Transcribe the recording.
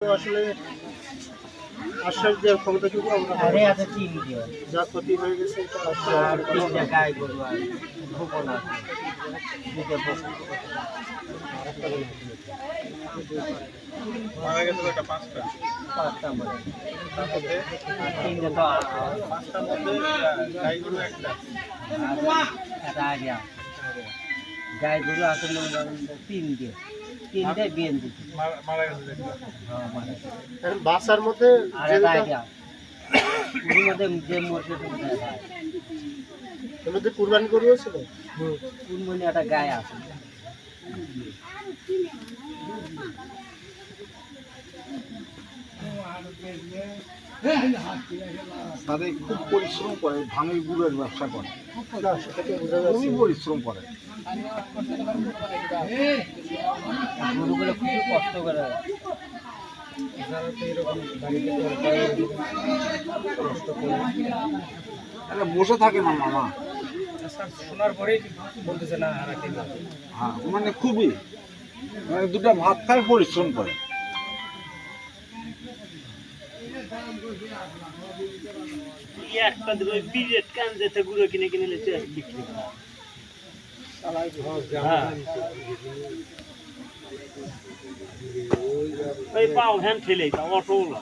আসলে আশ্বাস দেওয়ার ক্ষমতাটুকু আমরা আরে আছে তিন দিয়ে যা ক্ষতি হয়ে গেছে এটা আর আশ্বাস তিনটা গায়ে গরু আর ভুবন আছে। দুটো। মারা গেছিল একটা পাঁচটা। পাঁচটা মরে তিনটা তো পাঁচটার মধ্যে গাই গরু একটা। আর একটা আগে আছে। গায়ে গরু যে তিন দিয়ে তিনটে বিয়েন দিচ্ছে মারা- মারা গেছে একটা এখন বাসার মধ্যে যে মরছে। এর কুরবানি ছিল? একটা গায়ে আছে। তাদের খুব পরিশ্রম করে ভাঙি গুড়ের ব্যবসা করে। খুবই পরিশ্রম করে। গরুগুলো খুবই কষ্ট করে। আরে বসে থাকে না মামা। শোনার পরেই বলতেছে না হ্যাঁ মানে খুবই। মানে দুটো ভাত খায় পরিশ্রম করে। একটা ওই বিরেট কান যেতে গুঁড়ো কিনে কিনে লেছে বিক্রি করে। হ্যাঁ। ওই পাও হ্যান্ড ঠেলেই তা অটোওয়ালা